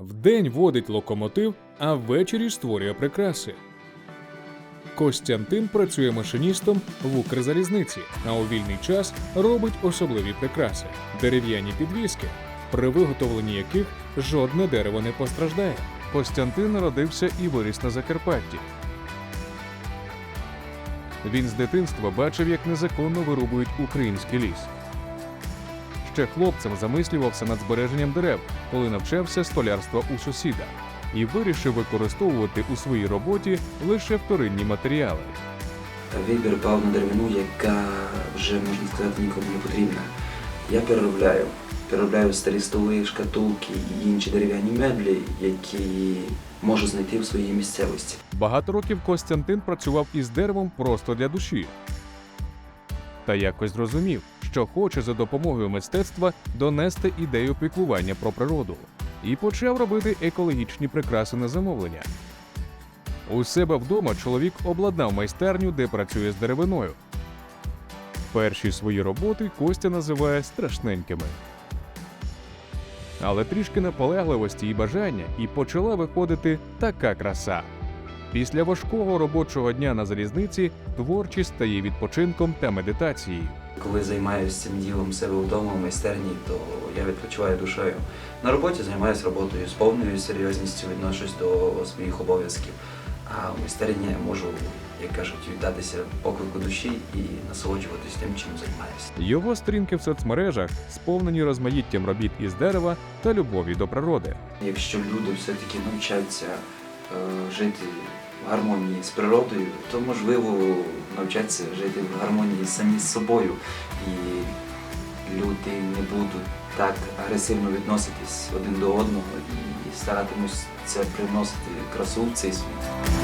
Вдень водить локомотив, а ввечері створює прикраси. Костянтин працює машиністом в Укрзалізниці, а у вільний час робить особливі прикраси дерев'яні підвіски, при виготовленні яких жодне дерево не постраждає. Костянтин народився і виріс на Закарпатті. Він з дитинства бачив, як незаконно вирубують український ліс. Ще хлопцем замислювався над збереженням дерев, коли навчався столярства у сусіда, і вирішив використовувати у своїй роботі лише вторинні матеріали. Вибір пав на деревину, яка вже можна сказати нікому не потрібна. Я переробляю. Переробляю старі столи, шкатулки і інші дерев'яні меблі, які можу знайти в своїй місцевості. Багато років Костянтин працював із деревом просто для душі. Та якось зрозумів, що хоче за допомогою мистецтва донести ідею піклування про природу, і почав робити екологічні прикраси на замовлення. У себе вдома чоловік обладнав майстерню, де працює з деревиною. Перші свої роботи Костя називає страшненькими. Але трішки наполегливості і бажання, і почала виходити така краса. Після важкого робочого дня на залізниці творчість стає відпочинком та медитацією. Коли займаюся цим ділом себе вдома в майстерні, то я відпочиваю душею. На роботі займаюся роботою з повною серйозністю, відношусь до своїх обов'язків. А в майстерні я можу, як кажуть, віддатися поклику душі і насолоджуватись тим, чим займаюся. Його сторінки в соцмережах сповнені розмаїттям робіт із дерева та любові до природи. Якщо люди все-таки навчаться е, жити в гармонії з природою, то можливо навчаться жити в гармонії самі з собою. І люди не будуть так агресивно відноситись один до одного і старатимусь це приносити красу в цей світ.